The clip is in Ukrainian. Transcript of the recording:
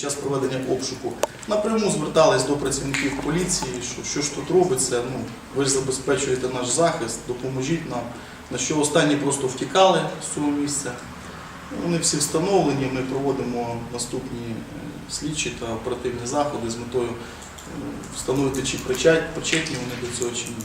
час проведення обшуку. Напряму звертались до працівників поліції, що, що ж тут робиться, ну, ви ж забезпечуєте наш захист, допоможіть нам. На що останні просто втікали з цього місця. Вони всі встановлені, ми проводимо наступні е, слідчі та оперативні заходи з метою е, встановити, чи причетні вони до цього чи ні.